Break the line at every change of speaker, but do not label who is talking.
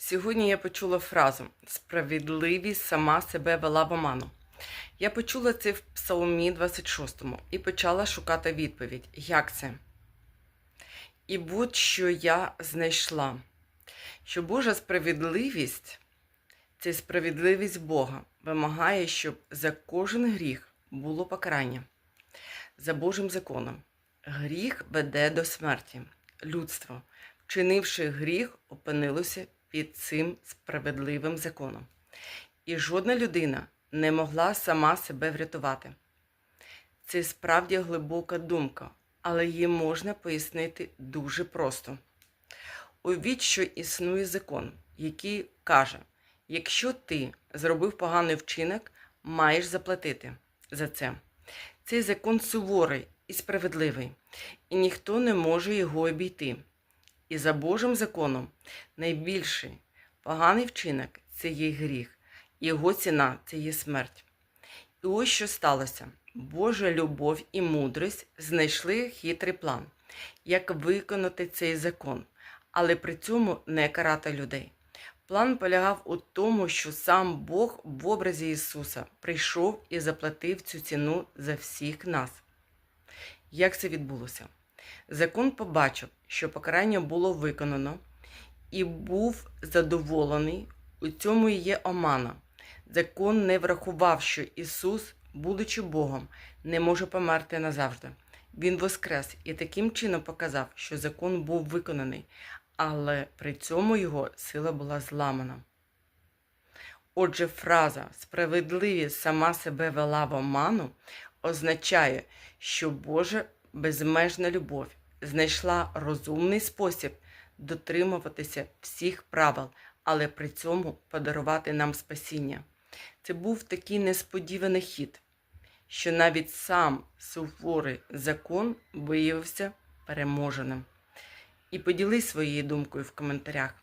Сьогодні я почула фразу Справедливість сама себе вела в оману. Я почула це в Псалмі 26 і почала шукати відповідь, як це. І от що я знайшла, що Божа справедливість це справедливість Бога вимагає, щоб за кожен гріх було покарання. За Божим законом. Гріх веде до смерті. Людство, вчинивши гріх, опинилося під цим справедливим законом. І жодна людина не могла сама себе врятувати. Це справді глибока думка, але її можна пояснити дуже просто. Уявіть, що існує закон, який каже: якщо ти зробив поганий вчинок, маєш заплатити за це. Цей закон суворий і справедливий, і ніхто не може його обійти. І за Божим законом найбільший поганий вчинок це є гріх, його ціна це є смерть. І ось що сталося: Божа любов і мудрість знайшли хитрий план, як виконати цей закон, але при цьому не карати людей. План полягав у тому, що сам Бог в образі Ісуса прийшов і заплатив цю ціну за всіх нас. Як це відбулося? Закон побачив, що покарання було виконано, і був задоволений. У цьому є омана. Закон не врахував, що Ісус, будучи Богом, не може померти назавжди. Він воскрес і таким чином показав, що закон був виконаний, але при цьому його сила була зламана. Отже, фраза справедливість сама себе вела в оману означає, що Божа безмежна любов знайшла розумний спосіб дотримуватися всіх правил, але при цьому подарувати нам спасіння. Це був такий несподіваний хід, що навіть сам суворий закон виявився переможеним. І поділись своєю думкою в коментарях.